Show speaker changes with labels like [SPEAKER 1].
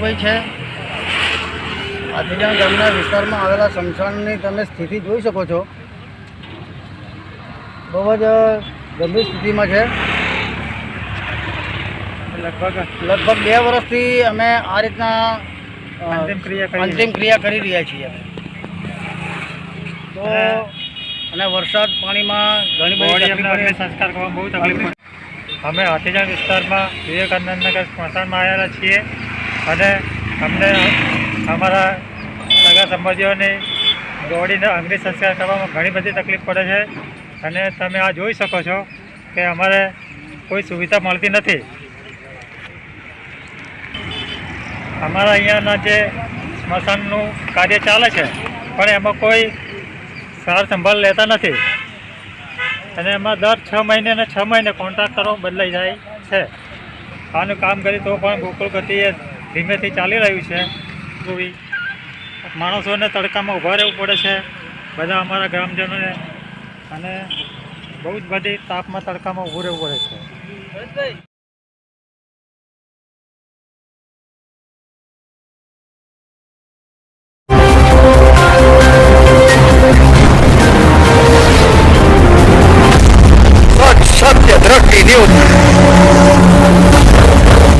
[SPEAKER 1] ભાઈ છે. આદિજાન ગામના વિસ્તારમાં આવેલા સ્મશાનની તમે સ્થિતિ જોઈ શકો છો. બહુ જ ગંભીર સ્થિતિમાં છે.
[SPEAKER 2] લગભગ
[SPEAKER 1] લગભગ બે વર્ષથી અમે આ રીતના
[SPEAKER 2] અંતિમ ક્રિયા કરી
[SPEAKER 1] રહ્યા છીએ. તો
[SPEAKER 2] અને-
[SPEAKER 1] વરસાદ પાણીમાં ઘણી
[SPEAKER 2] સંસ્કાર બહુ તકલીફ અમે હાથીજાન વિસ્તારમાં વિવેકાનંદનગર સ્મશાનમાં આવેલા છીએ. અને અમને અમારા સગા સંબંધીઓની દોડીને અંગ્રેજ સંસ્કાર કરવામાં ઘણી બધી તકલીફ પડે છે. અને તમે આ જોઈ શકો છો કે અમારે કોઈ સુવિધા મળતી નથી. અમારા અહીંયાના જે સ્મશાનનું કાર્ય ચાલે છે, પણ એમાં કોઈ સાર સંભાળ લેતા નથી. અને એમાં દર છ મહિને ને છ મહિને કોન્ટ્રાક્ટરો બદલાઈ જાય છે. આનું કામ કરી તો પણ ગોકુળ ગતિએ ધીમેથી ચાલી રહ્યું છે. પૂરી માણસોને તડકામાં ઊભા રહેવું પડે છે. બધા અમારા ગ્રામજનોને અને બહુ જ બધી તાપમાં તડકામાં ઊભું રહેવું પડે છે. સત્ય દ્રષ્ટિ દેવ